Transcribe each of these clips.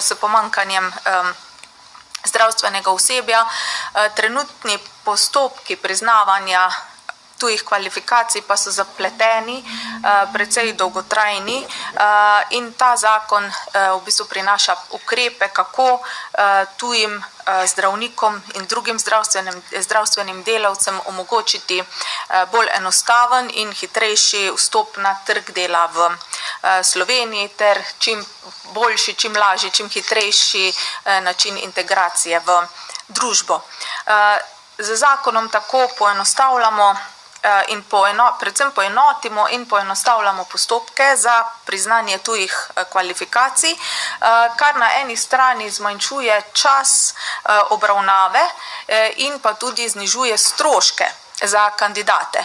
s pomankanjem um, zdravstvenega osebja. Uh, trenutni postopki priznavanja tujih kvalifikacij pa so zapleteni, uh, precej dolgotrajni uh, in ta zakon uh, v bistvu prinaša ukrepe, kako tujim zdravnikom in drugim zdravstvenim, zdravstvenim delavcem omogočiti bolj enostaven in hitrejši vstop na trg dela v Sloveniji ter čim boljši, čim lažji, čim hitrejši način integracije v družbo. Z zakonom tako poenostavljamo in poeno, predvsem poenotimo in poenostavljamo postopke za priznanje tujih kvalifikacij, kar na eni strani zmanjšuje čas obravnave in pa tudi znižuje stroške za kandidate.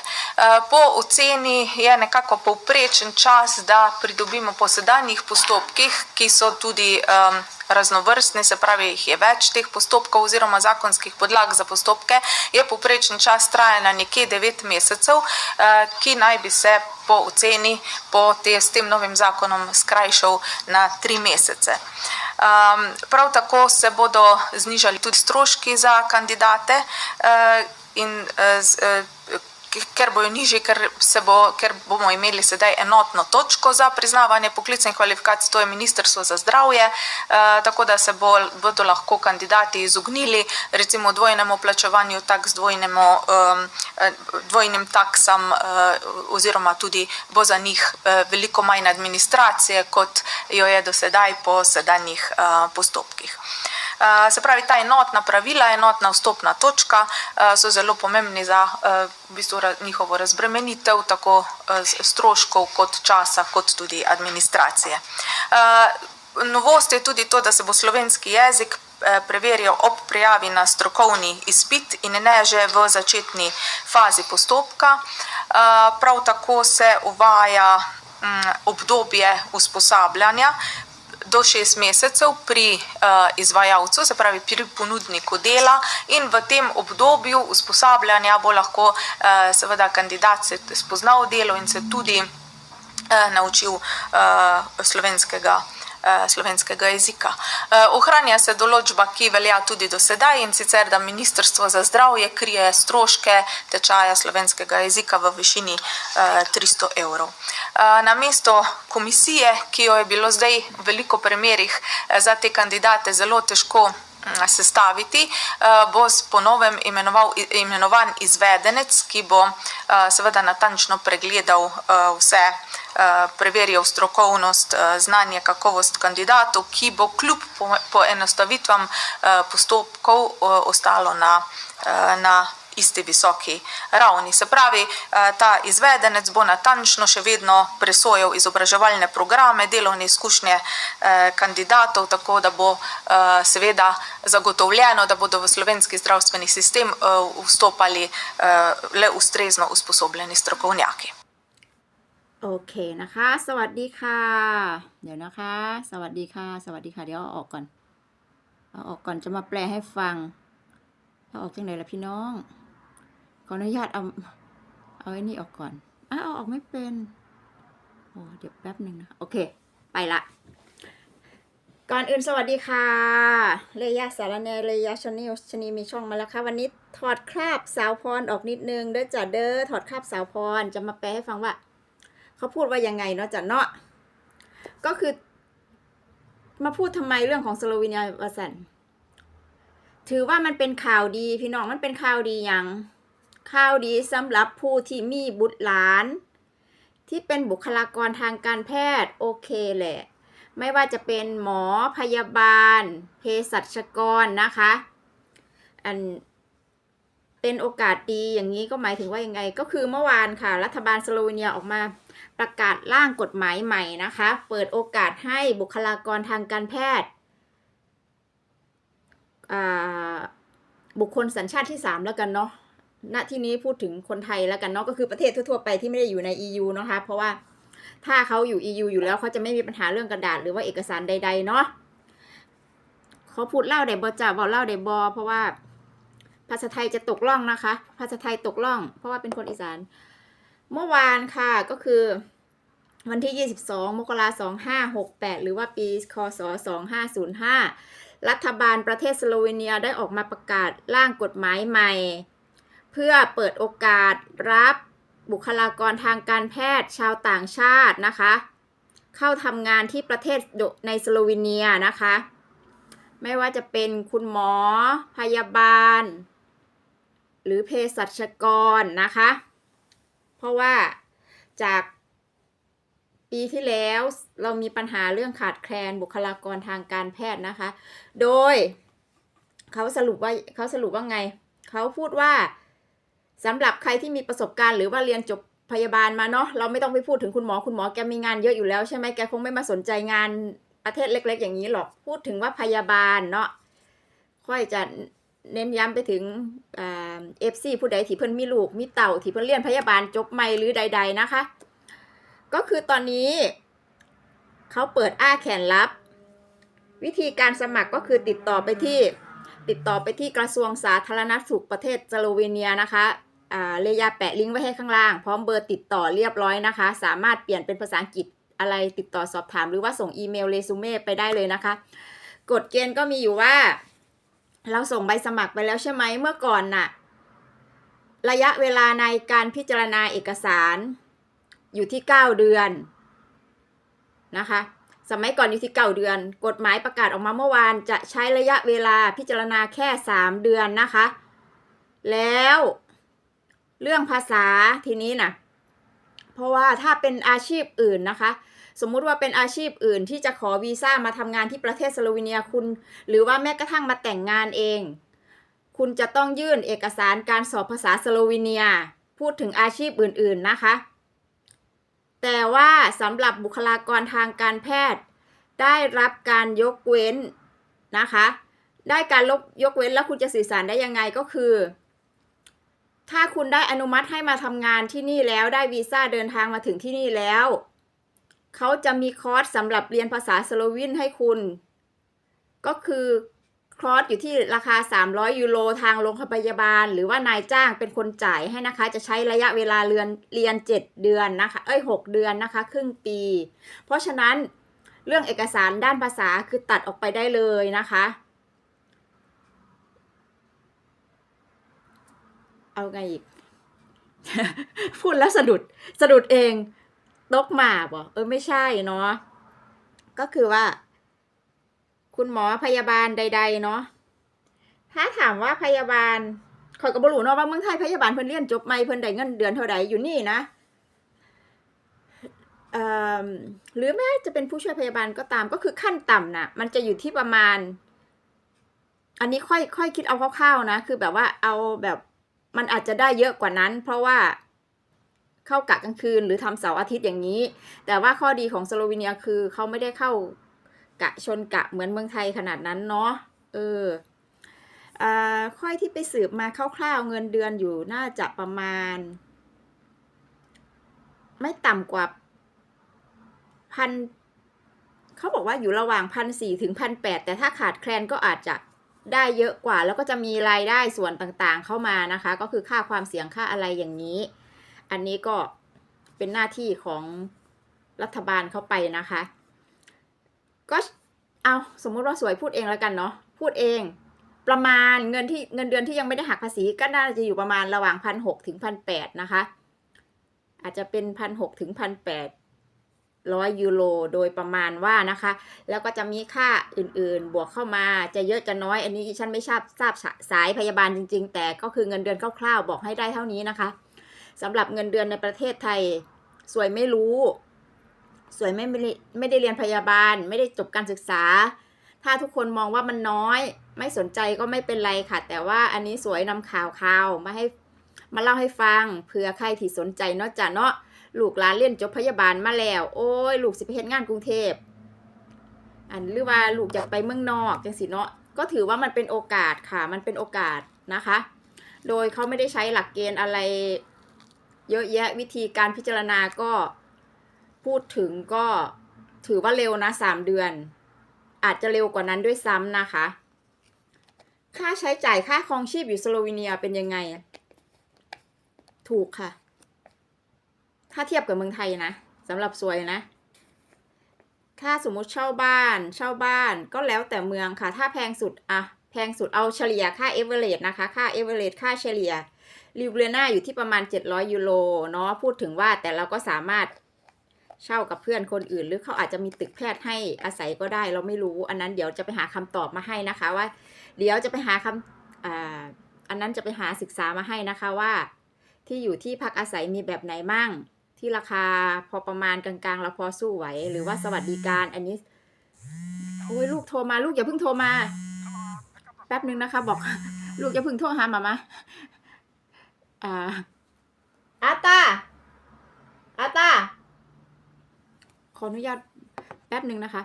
Po oceni je nekako povprečen čas, da pridobimo po sedanjih postopkih, ki so tudi um, raznovrstni, se pravi, jih je več teh postopkov oziroma zakonskih podlag za postopke, je poprečen čas trajanja nekje 9 mesecev, ki naj bi se po oceni po te, s tem novim zakonom skrajšal na 3 mesece. Um, prav tako se bodo znižali tudi stroški za kandidate uh, in uh, z, uh, ker bojo nižji, ker, bo, ker bomo imeli sedaj enotno točko za priznavanje poklicnih kvalifikacij, to je Ministrstvo za zdravje, eh, tako da se bo, bodo lahko kandidati izognili recimo dvojnemu plačevanju tak z dvojnemu, eh, dvojnim taksam eh, oziroma tudi bo za njih eh, veliko manj administracije, kot jo je do sedaj po sedanjih eh, postopkih. Uh, se pravi, ta enotna pravila, enotna vstopna točka uh, so zelo pomembni za uh, v bistvu njihovo razbremenitev, tako stroškov, kot časa, kot tudi administracije. Novost je tudi to, da se bo slovenski jezik preverjal ob prijavi na strokovni izpit in ne že v začetni fazi postopka. Prav tako se uvaja mm, obdobje usposabljanja, do šest mesecev pri uh, izvajalcu, se pravi pri ponudniku dela in v tem obdobju usposabljanja bo lahko uh, seveda kandidat se spoznal delo in se tudi uh, naučil uh, slovenskega slovenskega jezika. Ohranja se določba, ki velja tudi do sedaj in sicer, da Ministrstvo za zdravje krije stroške tečaja slovenskega jezika v višini 300 evrov. Na mesto komisije, ki jo je bilo zdaj v veliko primerih za te kandidate zelo težko sestaviti, bo po novem imenovan izvedenec, ki bo seveda natančno pregledal vse preverjal strokovnost, znanje, kakovost kandidatov, ki bo kljub poenostavitvam postopkov ostalo na, na isti visoki ravni. Se pravi, ta izvedenec bo natančno še vedno presojal izobraževalne programe, delovne izkušnje kandidatov, tako da bo seveda zagotovljeno, da bodo v slovenski zdravstveni sistem vstopali le ustrezno usposobljeni strokovnjaki. โอเคนะคะ สวัสดีค่ะ เดี๋ยวนะคะ สวัสดีค่ะ สวัสดีค่ะ เดี๋ยวเอาออกก่อน เอาออกก่อนจะมาแปลให้ฟังเอาออกจังไหนล่ะพี่น้อง ขออนุญาตเอา เอาไอ้นี่ออกก่อนอ้าวเอาออกไม่เป็น โอ้เดี๋ยวแป๊บหนึ่งนะ โอเค ไปละ ก่อนอื่นสวัสดีค่ะ เลยาสารเนเลยาชนีชนีมีช่องมาแล้วค่ะ วันนี้ถอดคราบสาวพรออกนิดนึงเด้อจ้ะเด้อ ถอดคราบสาวพรจะมาแปลให้ฟังว่า เขาพูดว่ายังไงเนาะจันเนาะก็คือ มาพูดทำไมเรื่องของสโลวีเนียวาสันถือว่ามันเป็นข่าวดีพี่น้องมันเป็นข่าวดีอย่างข่าวดีสำหรับผู้ที่มีบุตรหลาน ที่เป็นบุคลากรทางการแพทย์โอเคแหละ ไม่ว่าจะเป็นหมอพยาบาลเภสัชกรนะคะ อัน เป็นโอกาสดีอย่างนี้ก็หมายถึงว่ายังไง ก็คือเมื่อวานค่ะ รัฐบาลสโลวีเนียออกมาประกาศร่างกฎหมายใหม่นะคะ เปิดโอกาสให้บุคลากรทางการแพทย์บุคคลสัญชาติที่ 3 แล้วกันเนาะณที่นี้พูดถึงคนไทยแล้วกันเนาะก็คือประเทศทั่วๆไปที่ไม่ได้อยู่ใน EU นะคะ เพราะว่าถ้าเขาอยู่ EU อยู่แล้วเขาจะไม่มีปัญหาเรื่องกระดาษหรือว่าเอกสารใด ๆ เนาะเขาพูดเล่าเดบอจ่าบอกเล่าเดบอเพราะว่า ภาษาไทยจะตกล่องนะคะ ภาษาไทยตกล่อง เพราะว่าเป็นคนอีสาน เมื่อวานค่ะก็คือ วันที่ 22 มกราคม 2568 หรือว่าปีคศ 2505 รัฐบาลประเทศสโลวีเนียได้ออกมาประกาศร่างกฎหมายใหม่ เพื่อเปิดโอกาสรับบุคลากรทางการแพทย์ชาวต่างชาตินะคะ เข้าทำงานที่ประเทศในสโลวีเนียนะคะ ไม่ว่าจะเป็นคุณหมอพยาบาล หรือเภสัชกรนะคะ เพราะว่าจากปีที่แล้วเรามีปัญหาเรื่องขาดแคลนบุคลากรทางการแพทย์นะคะ โดยเขาสรุปว่าเขาสรุปว่าไง เขาพูดว่าสำหรับใครที่มีประสบการณ์หรือว่าเรียนจบพยาบาลมาเนาะเราไม่ต้องไปพูดถึงคุณหมอคุณหมอแกมีงานเยอะอยู่แล้วใช่ไหมแกคงไม่มาสนใจงานประเทศเล็ก ๆ อย่างนี้หรอกพูดถึงว่าพยาบาลเนาะค่อยจะ เน้นย้ำไปถึงเอฟซีผู้ใดที่เพิ่นมีลูกมีเต่าที่เพิ่นเรียนพยาบาลจบใหม่หรือใด ๆนะคะ ก็คือตอนนี้เขาเปิดอ้าแขนรับ วิธีการสมัครก็คือติดต่อไปที่ติดต่อไปที่กระทรวงสาธารณสุขประเทศสโลวีเนียนะคะอ่าเลยาแปะลิงก์ไว้ให้ข้างล่าง พร้อมเบอร์ติดต่อเรียบร้อยนะคะ สามารถเปลี่ยนเป็นภาษาอังกฤษอะไรติดต่อสอบถามหรือว่าส่งอีเมลเรซูเม่ไปได้เลยนะคะ กฎเกณฑ์ก็มีอยู่ว่า เราส่งใบสมัครไปแล้วใช่ไหมเมื่อก่อนน่ะ ระยะเวลาในการพิจารณาเอกสารอยู่ที่ 9 เดือนนะคะ สมัยก่อนอยู่ที่ 9 เดือน กฎหมายประกาศออกมาเมื่อวานจะใช้ระยะเวลาพิจารณาแค่ 3 เดือนนะคะ แล้วเรื่องภาษาทีนี้นะเพราะว่าถ้าเป็นอาชีพอื่นนะคะ สมมุติว่าเป็นอาชีพอื่นที่จะขอวีซ่ามาทำงานที่ประเทศสโลวีเนียคุณ หรือว่าแม้กระทั่งมาแต่งงานเอง คุณจะต้องยื่นเอกสารการสอบภาษาสโลวีเนีย พูดถึงอาชีพอื่น ๆนะคะ แต่ว่าสำหรับบุคลากรทางการแพทย์ ได้รับการยกเว้นนะคะ ได้การลบยกเว้นแล้วคุณจะสื่อสารได้ยังไงก็คือถ้าคุณได้อนุมัติให้มาทำงานที่นี่แล้วได้วีซ่าเดินทางมาถึงที่นี่แล้ว เขาจะมีคอร์สสำหรับเรียนภาษาสโลวีนให้คุณ ก็คือคอร์สอยู่ที่ราคา 300 ยูโรทางโรงพยาบาล หรือว่านายจ้างเป็นคนจ่ายให้นะคะ จะใช้ระยะเวลาเรียนเรียน 7 เดือนนะคะ เอ้ย 6 เดือนนะคะ ครึ่งปี เพราะฉะนั้นเรื่องเอกสารด้านภาษาคือตัดออกไปได้เลยนะคะ เอาไงอีก พูดแล้วสะดุด สะดุดเอง ตกหมาบ่เออไม่ใช่เนาะก็คือว่า คุณหมอพยาบาลใด ๆ เนาะถ้าถามว่าพยาบาลขอยก็บ่รู้เนาะว่าเมืองไทยพยาบาลเพิ่นเรียนจบใหม่เพิ่นได้เงินเดือนเท่าใดอยู่นี่นะเอ่อหรือแม้จะเป็นผู้ช่วยพยาบาลก็ตามก็คือขั้นต่ำน่ะ มันจะอยู่ที่ประมาณ อันนี้ค่อยค่อยคิดเอาคร่าวๆนะ คือแบบว่าเอาแบบมันอาจจะได้เยอะกว่านั้น เพราะว่า เข้ากะกลางคืน หรือทำเสาร์อาทิตย์อย่างนี้ แต่ว่าข้อดีของสโลวีเนียคือเขาไม่ได้เข้ากะชนกะเหมือนเมืองไทยขนาดนั้นเนาะเอออ่าค่อยที่ไปสืบมาคร่าวๆเงินเดือนอยู่น่าจะประมาณ ไม่ต่ำกว่าพันเขาบอกว่าอยู่ระหว่างพันสี่ถึงพันแปดแต่ถ้าขาดแคลนก็อาจจะได้เยอะกว่า แล้วก็จะมีรายได้ส่วนต่างๆเข้ามานะคะ ก็คือค่าความเสี่ยงค่าอะไรอย่างนี้ อันนี้ก็เป็นหน้าที่ของรัฐบาลเข้าไปนะคะ ก็เอาสมมุติว่าสวยพูดเองแล้วกันเนาะพูดเองประมาณเงินที่เงินเดือนที่ยังไม่ได้หักภาษีก็น่าจะอยู่ประมาณระหว่างพันหกถึงพันแปดนะคะ อาจจะเป็นพันหกถึงพันแปดร้อยยูโรโดยประมาณว่านะคะ แล้วก็จะมีค่าอื่นๆ บวกเข้ามาจะเยอะจะน้อย อันนี้ฉันไม่ทราบทราบสายพยาบาลจริง ๆ แต่ก็คือเงินเดือนคร่าวๆบอกให้ได้เท่านี้นะคะ สำหรับเงินเดือนในประเทศไทย สวยไม่รู้ สวยไม่ไม่ได้ไม่ได้เรียนพยาบาล ไม่ได้จบการศึกษา ถ้าทุกคนมองว่ามันน้อย ไม่สนใจก็ไม่เป็นไรค่ะ แต่ว่าอันนี้สวยนำข่าวข่าวมาให้มาเล่าให้ฟังเผื่อใครที่สนใจเนาะจ้ะเนาะลูกหลานเรียนจบพยาบาลมาแล้ว โอ้ยลูกสิไปเฮ็ดงานกรุงเทพอันหรือว่าลูกอยากไปเมืองนอกจังสิเนาะก็ถือว่ามันเป็นโอกาสค่ะ มันเป็นโอกาสนะคะ โดยเขาไม่ได้ใช้หลักเกณฑ์อะไร เยอะแยะวิธีการพิจารณาก็พูดถึงก็ถือว่าเร็วนะสามเดือน อาจจะเร็วกว่านั้นด้วยซ้ำนะคะ ค่าใช้จ่ายค่าครองชีพอยู่สโลวีเนียเป็นยังไง ถูกค่ะ ถ้าเทียบกับเมืองไทยนะสำหรับสวยนะถ้าสมมุติเช่าบ้านเช่าบ้านก็แล้วแต่เมืองค่ะ ถ้าแพงสุดอะแพงสุดเอาเฉลี่ยค่าเอเวอเรสต์นะคะ ค่าเอเวอเรสต์ค่าเฉลี่ย ริวเรนาอยู่ที่ประมาณ 700 ยูโรเนาะพูดถึงว่าแต่เราก็สามารถเช่ากับเพื่อนคนอื่น หรือเขาอาจจะมีตึกแพทย์ให้อาศัยก็ได้ เราไม่รู้อันนั้นเดี๋ยวจะไปหาคำตอบมาให้นะคะว่า เดี๋ยวจะไปหาคำออันนั้นจะไปหาศึกษามาให้นะคะว่า ที่อยู่ที่พักอาศัยมีแบบไหนมั่ง ที่ราคาพอประมาณกลางๆเราพอสู้ไหว หรือว่าสวัสดิการอันนี้โอ้ยลูกโทรมาลูกอย่าเพิ่งโทรมาแป๊บนึงนะคะ บอก ลูกอย่าเพิ่งโทรหามามา อ่าอาตาอาตาขออนุญาตแป๊บนึงนะคะ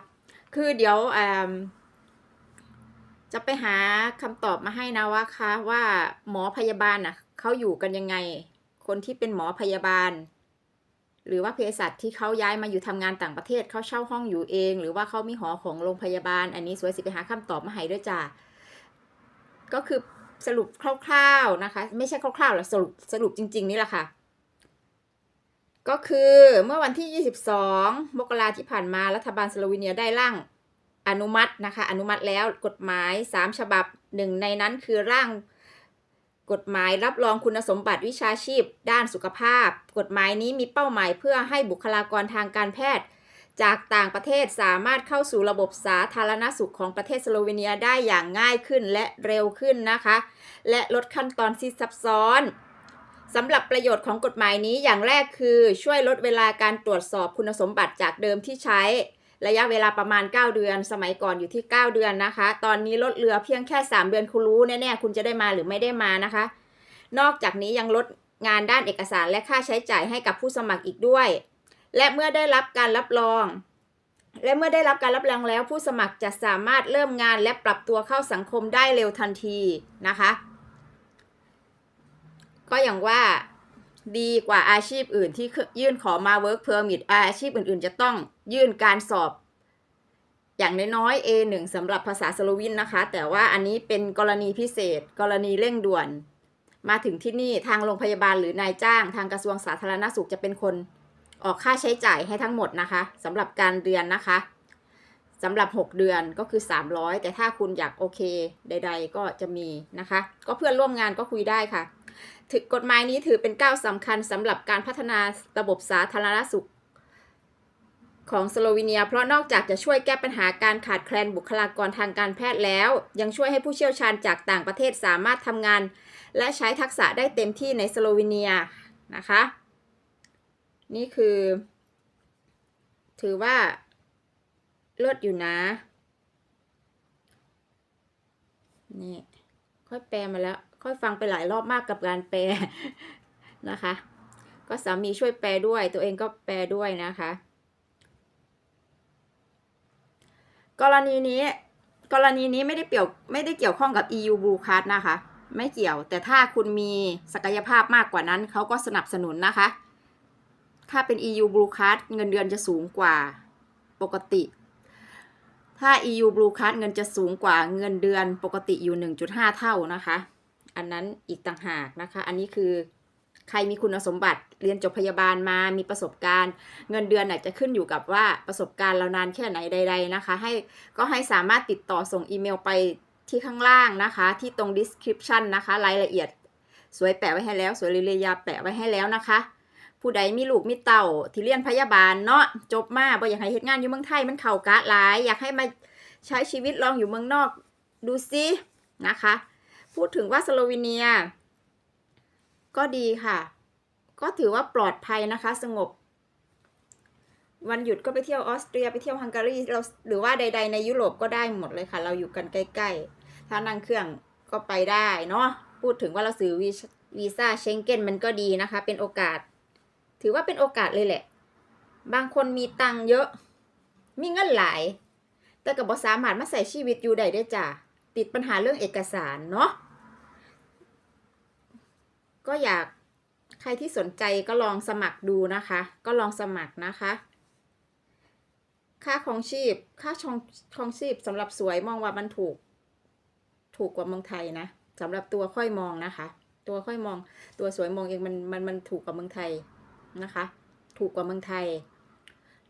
คือเดี๋ยวอ่าจะไปหาคำตอบมาให้นะว่าคะว่าหมอพยาบาลน่ะเขาอยู่กันยังไง คนที่เป็นหมอพยาบาล หรือว่าเภสัชที่เขาย้ายมาอยู่ทำงานต่างประเทศเขาเช่าห้องอยู่เอง หรือว่าเขามีหอของโรงพยาบาล อันนี้สวยสิไปหาคำตอบมาให้ด้วยจ้าก็คือ สรุปคร่าวๆนะคะ ไม่ใช่คร่าวๆหรอกสรุปสรุปจริง ๆ นี่แหละค่ะ ก็คือเมื่อวันที่ 22 มกราที่ผ่านมารัฐบาลสโลวีเนียได้ร่างอนุมัตินะคะ อนุมัติแล้วกฎหมาย 3 ฉบับหนึ่งในนั้นคือร่างกฎหมายรับรองคุณสมบัติวิชาชีพ ด้านสุขภาพ กฎหมายนี้มีเป้าหมายเพื่อให้บุคลากรทางการแพทย์ จากต่างประเทศสามารถเข้าสู่ระบบสาธารณสุขของประเทศสโลวีเนียได้อย่างง่ายขึ้นและเร็วขึ้นนะคะ และลดขั้นตอนที่ซับซ้อนสำหรับประโยชน์ของกฎหมายนี้อย่างแรกคือช่วยลดเวลาการตรวจสอบคุณสมบัติจากเดิมที่ใช้ ระยะเวลาประมาณ 9 เดือน สมัยก่อนอยู่ที่ 9 เดือนนะคะ ตอนนี้ลดเหลือเพียงแค่ 3 เดือนคุณรู้แน่ๆคุณจะได้มาหรือไม่ได้มานะคะ นอกจากนี้ยังลดงานด้านเอกสารและค่าใช้จ่ายให้กับผู้สมัครอีกด้วย และเมื่อได้รับการรับรอง และเมื่อได้รับการรับรองแล้ว ผู้สมัครจะสามารถเริ่มงานและปรับตัวเข้าสังคมได้เร็วทันทีนะคะ ก็อย่างว่าดีกว่าอาชีพอื่นที่ยื่นขอมา work permit อาชีพอื่นๆ จะต้องยื่นการสอบ อย่างน้อยๆ A1 สำหรับภาษาสโลวินนะคะ แต่ว่าอันนี้เป็นกรณีพิเศษ กรณีเร่งด่วน มาถึงที่นี่ทางโรงพยาบาลหรือนายจ้าง ทางกระทรวงสาธารณสุขจะเป็นคน ออกค่าใช้จ่ายให้ทั้งหมดนะคะสำหรับการเรียนนะคะสำหรับ 6 เดือนก็คือ 300 แต่ถ้าคุณอยากโอเคใด ๆ ก็จะมีนะคะ ก็เพื่อนร่วมงานก็คุยได้ค่ะถือกฎหมายนี้ถือเป็นก้าวสำคัญสำหรับการพัฒนาระบบสาธารณสุขของสโลวีเนีย เพราะนอกจากจะช่วยแก้ปัญหาการขาดแคลนบุคลากรทางการแพทย์แล้ว ยังช่วยให้ผู้เชี่ยวชาญจากต่างประเทศสามารถทำงาน และใช้ทักษะได้เต็มที่ในสโลวีเนียนะคะ นี่คือ ถือว่าเลิศอยู่นะ นี่ ค่อยแปลมาแล้ว ค่อยฟังไปหลายรอบมากกับการแปลนะคะ ก็สามีช่วยแปลด้วย ตัวเองก็แปลด้วยนะคะ กรณีนี้ กรณีนี้ไม่ได้เกี่ยวไม่ได้เกี่ยวข้องกับ EU Blue Card นะคะ ไม่เกี่ยว แต่ถ้าคุณมีศักยภาพมากกว่านั้น เขาก็สนับสนุนนะคะ ถ้าเป็น EU Blue Card เงินเดือนจะสูงกว่าปกติ ถ้า EU Blue Card เงินจะสูงกว่าเงินเดือนปกติอยู่ 1.5 เท่านะคะ อันนั้นอีกต่างหากนะคะ อันนี้คือใครมีคุณสมบัติเรียนจบพยาบาลมามีประสบการณ์ เงินเดือนอาจจะขึ้นอยู่กับว่าประสบการณ์เรานานแค่ไหนใด ๆนะคะ ให้ก็ให้สามารถติดต่อส่งอีเมลไปที่ข้างล่างนะคะ ที่ตรง description นะคะ รายละเอียด สวยแปะไว้ให้แล้ว สวยเรียยาแปะไว้ให้แล้วนะคะ ผู้ใดมีลูกมีเต่าที่เรียนพยาบาลเนาะจบมาบ่อยากให้เฮ็ดงานอยู่เมืองไทยมันเข่ากะหลาย อยากให้มาใช้ชีวิตลองอยู่เมืองนอกดูซินะคะ พูดถึงว่าสโลวีเนีย ก็ดีค่ะ ก็ถือว่าปลอดภัยนะคะ สงบ วันหยุดก็ไปเที่ยวออสเตรียไปเที่ยวฮังการีเราหรือว่าใด ๆ ในยุโรปก็ได้หมดเลยค่ะ เราอยู่กันใกล้ๆ ถ้านั่งเครื่องก็ไปได้เนาะพูดถึงว่าเราซื้อวีวีซ่าเชงเก้นมันก็ดีนะคะ เป็นโอกาส ถือว่าเป็นโอกาสเลยแหละ บางคนมีตังค์เยอะ มีเงินหลาย แต่ก็บ่สามารถมาใส่ชีวิตอยู่ได้เด้จ้ะ ติดปัญหาเรื่องเอกสารเนาะ ก็อยากใครที่สนใจก็ลองสมัครดูนะคะ ก็ลองสมัครนะคะ ค่าของชีพ ค่าชองของชีพสำหรับสวยมองว่ามันถูก ถูกกว่าเมืองไทยนะสำหรับตัวค่อยมองนะคะ ตัวค่อยมอง ตัวสวยมองเองมันมันมันถูกกว่าเมืองไทย นะคะ ถูกกว่าเมืองไทย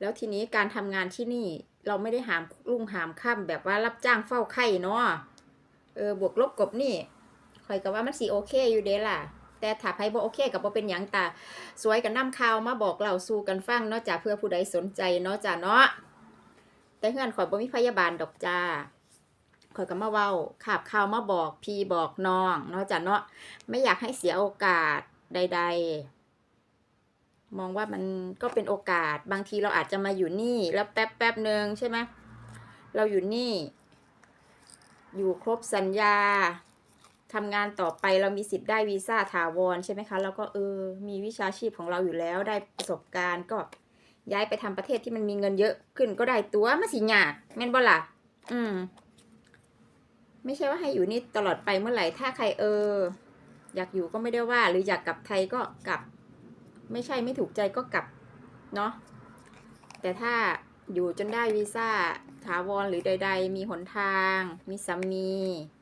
แล้วทีนี้การทำงานที่นี่เราไม่ได้หามลุ่งหามค่ำแบบว่ารับจ้างเฝ้าไข่เนาะเออบวกลบกบนี่คอยก็ว่ามันสีโอเคอยู่เด้ล่ะ แต่ถ้าไผบ่โอเคกับบ่เป็นหยังตาสวยกับน้ำข่าวมาบอกเราสู่กันฟังเนาะจ้ะเพื่อผู้ใดสนใจเนาะจ้ะเนาะแต่เฮือนขอยบ่มีพยาบาลดอกจ้าข่อยก็มาเว้าขาบข่าวมาบอกพี่บอกน้องเนาะจ้ะเนาะไม่อยากให้เสียโอกาสใด ๆ มองว่ามันก็เป็นโอกาสบางทีเราอาจจะมาอยู่นี่ แล้วแป๊บแป๊บหนึ่งใช่ไหมเราอยู่นี่ อยู่ครบสัญญาทำงานต่อไปเรามีสิทธิ์ได้วีซ่าถาวรใช่ไหมคะ แล้วก็เออมีวิชาชีพของเราอยู่แล้วได้ประสบการณ์ก็ย้ายไปทำประเทศที่มันมีเงินเยอะขึ้นก็ได้ตัวมาสิยากแม่นบ่ล่ะอืม ไม่ใช่ว่าให้อยู่นี่ตลอดไปเมื่อไหร่ถ้าใครเออ อยากอยู่ก็ไม่ได้ว่า หรืออยากกลับไทยก็กลับ ไม่ใช่ไม่ถูกใจก็กลับเนาะแต่ถ้าอยู่จนได้วีซ่าถาวรหรือใด ๆ มีหนทาง มีสามี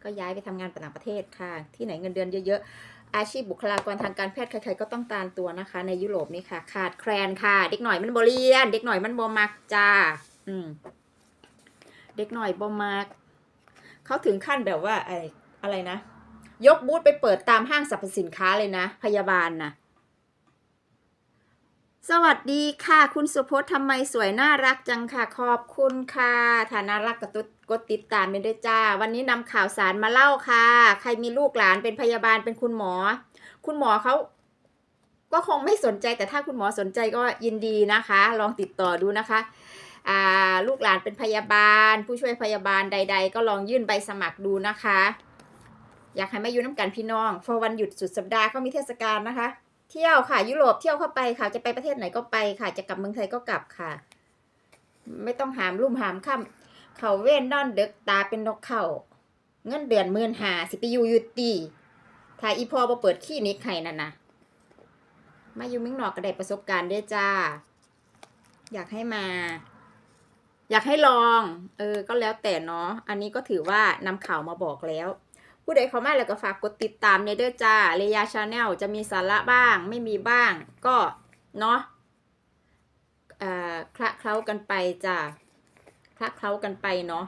ก็ย้ายไปทำงานต่างประเทศค่ะ ที่ไหนเงินเดือนเยอะๆ อาชีพบุคลากรทางการแพทย์ใครๆก็ต้องตามตัวนะคะ ในยุโรปนี่ค่ะ ขาดแคลนค่ะ เด็กหน่อยมันบเรียน เด็กหน่อยมันบมักจ้าอืมเด็กหน่อยบมักเขาถึงขั้นแบบว่าอะไรอะไรนะ ยกบูธไปเปิดตามห้างสรรพสินค้าเลยนะ พยาบาลนะ สวัสดีค่ะ คุณสุพจน์ทำไมสวยน่ารักจังค่ะ ขอบคุณค่ะฐานะรักกับตุ๊ดกดติดตามเป็นด้วยจ้า วันนี้นำข่าวสารมาเล่าค่ะ ใครมีลูกหลานเป็นพยาบาลเป็นคุณหมอ คุณหมอเขาก็คงไม่สนใจแต่ถ้าคุณหมอสนใจก็ยินดีนะคะ ลองติดต่อดูนะคะอ่าลูกหลานเป็นพยาบาล ผู้ช่วยพยาบาลใด ๆ ก็ลองยื่นใบสมัครดูนะคะ อยากให้มายู่น้ำกันพี่น้องพอวันหยุดสุดสัปดาห์เขามีเทศกาลนะคะ เที่ยวค่ะ ยุโรปเที่ยวเข้าไปค่ะ จะไปประเทศไหนก็ไปค่ะ จะกลับเมืองไทยก็กลับค่ะ ไม่ต้องหามรุ่มหามค่ำเขาเว้นนอนเด็กตาเป็นนกเขาเงินเดือนหมื่นหาสิไปอยู่อยุตีถ้าอีพอมาเปิดขี้นิกให้นั่นนะมาอยู่เมืองนอกก็ได้ประสบการณ์ด้วยจ้า อยากให้มา อยากให้ลอง เออ ก็แล้วแต่เนาะ อันนี้ก็ถือว่านำข่าวมาบอกแล้ว ผู้ใดเข้ามาแล้วก็ฝากกดติดตามในเด้อจ้าเรียาชาแนลจะมีสาระบ้าง ไม่มีบ้าง ก็เนาะเอ่อคละเคล้ากันไปจ้าคละเคล้ากันไปเนาะ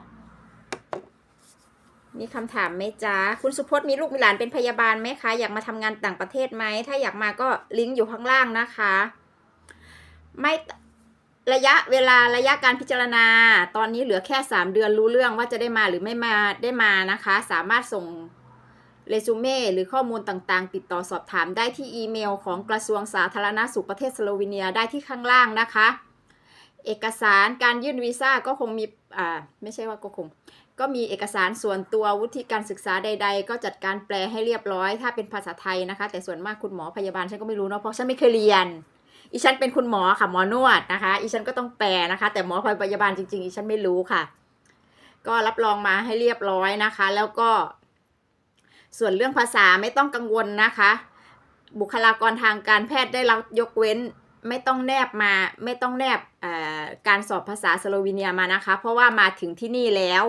มีคำถามไหมจ้าคุณสุพจน์มีลูกมีหลานเป็นพยาบาลไหมคะ อยากมาทำงานต่างประเทศไหม ถ้าอยากมาก็ลิงก์อยู่ข้างล่างนะคะ ไม่ ระยะเวลาระยะการพิจารณา ตอนนี้เหลือแค่ 3 เดือนรู้เรื่องว่าจะได้มาหรือไม่มาได้มานะคะ สามารถส่งเรซูเม่หรือข้อมูลต่างๆ ติดต่อสอบถามได้ที่อีเมลของกระทรวงสาธารณสุขประเทศสโลวีเนียได้ที่ข้างล่างนะคะ เอกสารการยื่นวีซ่าก็คงมีอ่าไม่ใช่ว่าก็คง ก็มีเอกสารส่วนตัววุฒิการศึกษาใด ๆ ก็จัดการแปลให้เรียบร้อย ถ้าเป็นภาษาไทยนะคะ แต่ส่วนมากคุณหมอพยาบาลฉันก็ไม่รู้เนาะเพราะฉันไม่เคยเรียน อีฉันเป็นคุณหมอค่ะหมอนวดนะคะ อีฉันก็ต้องแปลนะคะ แต่หมอพยาบาลจริงๆ อีฉันไม่รู้ค่ะ ก็รับรองมาให้เรียบร้อยนะคะ แล้วก็ ส่วนเรื่องภาษาไม่ต้องกังวลนะคะ บุคลากรทางการแพทย์ได้รับยกเว้นไม่ต้องแนบมาไม่ต้องแนบการสอบภาษาสโลวีเนียมานะคะ เพราะว่ามาถึงที่นี่แล้ว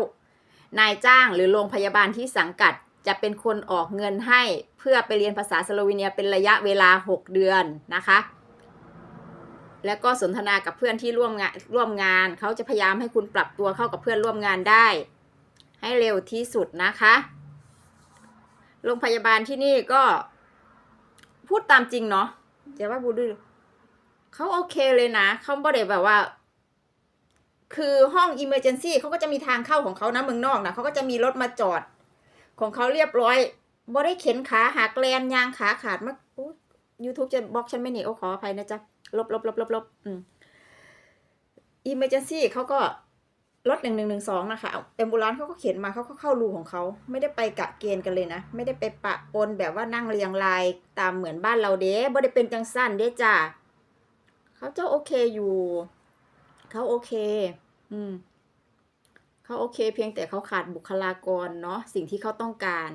นายจ้างหรือโรงพยาบาลที่สังกัดจะเป็นคนออกเงินให้เพื่อไปเรียนภาษาสโลวีเนียเป็นระยะเวลา 6 เดือนนะคะ แล้วก็สนทนากับเพื่อนที่ร่วมงานร่วมงาน เขาจะพยายามให้คุณปรับตัวเข้ากับเพื่อนร่วมงานได้ ให้เร็วที่สุดนะคะ โรงพยาบาลที่นี่ก็ พูดตามจริงเนาะเดี๋ยวว่าบูดูเขาโอเคเลยนะเขาบ่ได้แบบว่า คือห้อง emergency เขาก็จะมีทางเข้าของเขานะเมืองนอกนะเขาก็จะมีรถมาจอด ของเขาเรียบร้อยบ่ได้เข็นขาหักแลนยางขาขาดมา กยูทูบจะบล็อกฉันไม่หนีโอ้ขออภัยนะจ๊ะ ลบลบลบลบลบอืม emergency เขาก็รถหนึ่งหนึ่งหนึ่งสองนะคะเอมบูลานเขาก็เขียนมาเขาก็เข้ารูของเขา ไม่ได้ไปกะเกณฑ์กันเลยนะ ไม่ได้ไปปะปนแบบว่านั่งเรียงรายตามเหมือนบ้านเราเด้บ่ได้เป็นจังสั้นเด้จ้าเขาเจ้าโอเคอยู่ เขาโอเค อืมเขาโอเค เพียงแต่เขาขาดบุคลากรเนาะสิ่งที่เขาต้องการ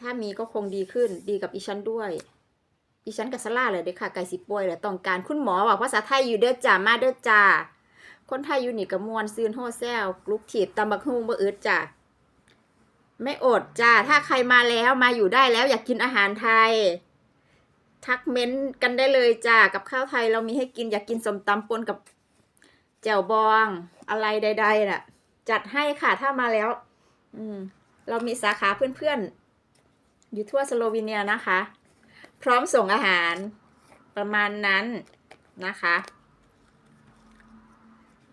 ถ้ามีก็คงดีขึ้น ดีกับอีฉันด้วยอีฉันกับสลาเลยเด้อค่ะ ไก่สิป่วยเลยต้องการคุณหมอว่าภาษาไทยอยู่เด้อจ้ามาเด้อจ้าคนไทยอยู่นี่กับมวนซืนโฮแซลกลุกถีบตำบักฮุงบ่อึดจ้าไม่อดจ้า ถ้าใครมาแล้วมาอยู่ได้แล้วอยากกินอาหารไทย ทักเม้นต์กันได้เลยจ้า กับข้าวไทยเรามีให้กินอยากกินสมตำปนกับแจ่วบองอะไรใด ๆ น่ะ จัดให้ค่ะถ้ามาแล้ว อืม เรามีสาขาเพื่อนๆ อยู่ทั่วสโลวีเนียนะคะ พร้อมส่งอาหารประมาณนั้นนะคะ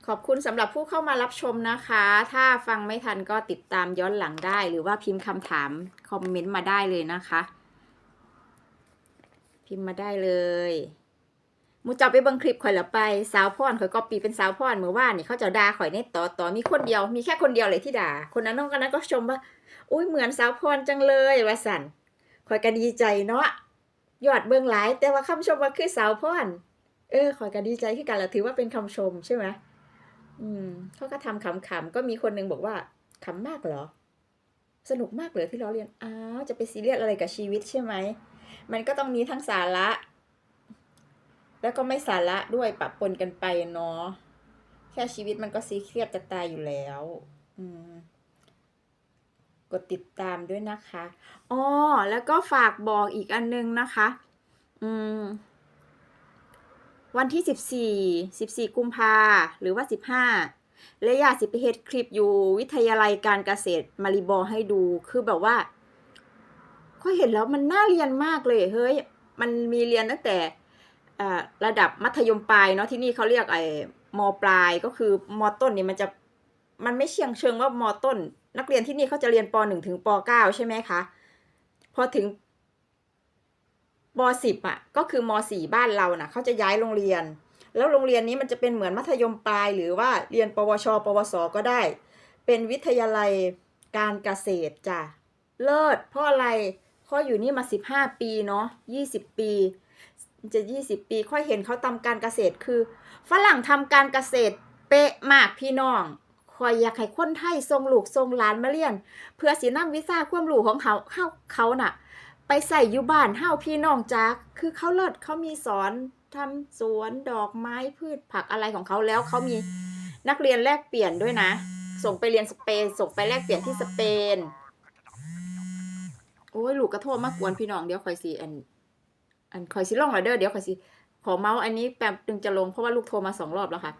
ขอบคุณสำหรับผู้เข้ามารับชมนะคะ ถ้าฟังไม่ทันก็ติดตามย้อนหลังได้ หรือว่าพิมพ์คำถามคอมเมนต์มาได้เลยนะคะ พิมพ์มาได้เลย มูเจับไปเบังคลิปข่อยละไปสาวพ่อนข่อยก็ปีเป็นสาวพ่อนเมื่อวานนี่เขาจะด่าข่อยในต่อต่อมีคนเดียวมีแค่คนเดียวเลยที่ด่า คนนั้นน้องคนนั้นก็ชมว่าอุ้ยเหมือนสาวพรจังเลยว่าสันข่อยก็ดีใจเนาะยอดเบิ่งหลาย แต่ว่าคำชมว่าคือสาวพรเออข่อยก็ดีใจคือกันละถือว่าเป็นคำชมใช่ไหมอืมเขาก็ทำขำๆก็มีคนหนึงบอกว่าขำมากเหรอ สนุกมากเลยที่เราเรียนอ้าวจะไปซีเรียสอะไรกับชีวิตใช่ไหมมันก็ต้องมีทั้งสาระ แล้วก็ไม่สาระด้วยปะปนกันไปเนาะแค่ชีวิตมันก็ซีเครียดจะตายอยู่แล้ว อืมกดติดตามด้วยนะคะอ๋อแล้วก็ฝากบอกอีกอันนึงนะคะ อืม วันที่สิบสี่สิบสี่กุมภาหรือว่าสิบห้าและอยากสิไปเฮ็ดคลิปอยู่วิทยาลัยการเกษตรมาริบอให้ดูคือแบบว่าก็เห็นแล้วมันน่าเรียนมากเลยเฮ้ย มันมีเรียนตั้งแต่ ระดับมัธยมปลายเนาะที่นี่เขาเรียกไอ้มปลายก็คือมต้นนี่มันจะมันไม่เชียงเชิงว่ามต้น นักเรียนที่นี่เขาจะเรียนปหนึ่งถึงปเก้าใช่ไหมคะพอถึงปสิบอะก็คือมสี่บ้านเราน่ะเขาจะย้ายโรงเรียน แล้วโรงเรียนนี้มันจะเป็นเหมือนมัธยมปลาย หรือว่าเรียนปวช ปวส ก็ได้ เป็นวิทยาลัยการเกษตรจ้ะเลิศเพราะอะไรข้ออยู่นี่มาสิบห้าปีเนาะยี่สิบปี จะยี่สิบปีค่อยเห็นเขาทำการเกษตรคือ ฝรั่งทำการเกษตรเป๊ะมากพี่น้องคอยอยากให้คนไทยทรงลูกทรงหลานมาเรียน เพื่อสินำวิชาความรู้ของเขาเขาเขาน่ะ ไปใส่อยู่บ้านเฮาพี่น้องจักคือเขาเลิศเขามีสอนทำสวนดอกไม้พืชผักอะไรของเขาแล้วเขามีนักเรียนแลกเปลี่ยนด้วยนะ ส่งไปเรียนสเปนส่งไปแลกเปลี่ยนที่สเปน โอ้ยลูกกระโทษมากวนพี่น้องเดี๋ยวคอยสิอัน อันคอยสิลงแล้วเด้อเดี๋ยวคอยสิขอเมาส์อันนี้แป๊บนึงจะลงเพราะว่าลูกโทรมาสองรอบแล้วค่ะ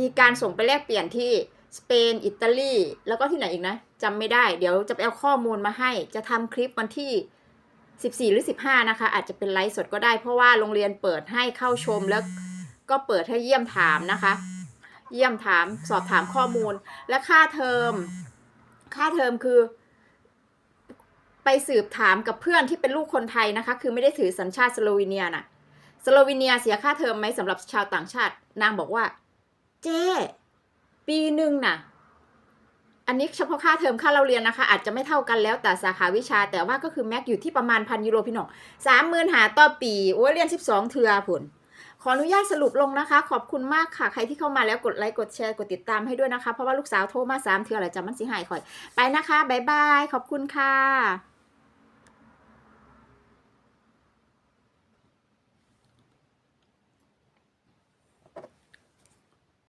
มีการส่งไปแลกเปลี่ยนที่สเปน อิตาลี แล้วก็ที่ไหนอีกนะจำไม่ได้ เดี๋ยวจะไปเอาข้อมูลมาให้ จะทำคลิปวันที่ 14 หรือ 15 นะคะ อาจจะเป็นไลฟ์สดก็ได้ เพราะว่าโรงเรียนเปิดให้เข้าชมแล้วก็เปิดให้เยี่ยมถามนะคะ เยี่ยมถามสอบถามข้อมูลและค่าเทอม ค่าเทอมคือ ไปสืบถามกับเพื่อนที่เป็นลูกคนไทยนะคะ คือไม่ได้ถือสัญชาติสโลวีเนียน่ะสโลวีเนียเสียค่าเทอมไหมสำหรับชาวต่างชาติ นางบอกว่า เจ๊ปีหนึ่งน่ะ อันนี้เฉพาะค่าเทอมค่าเราเรียนนะคะ อาจจะไม่เท่ากันแล้วแต่สาขาวิชา แต่ว่าก็คือแม็กอยู่ที่ประมาณพันยูโรพี่น้องสามหมื่นหาต่อปีโอ้ยเรียนสิบสองเทือผลขออนุญาตสรุปลงนะคะ ขอบคุณมากค่ะ ใครที่เข้ามาแล้วกดไลค์กดแชร์กดติดตามให้ด้วยนะคะ เพราะว่าลูกสาวโทรมาสามเทืออะไรจำมันสิหายคอย ไปนะคะบ๊ายบาย ขอบคุณค่ะ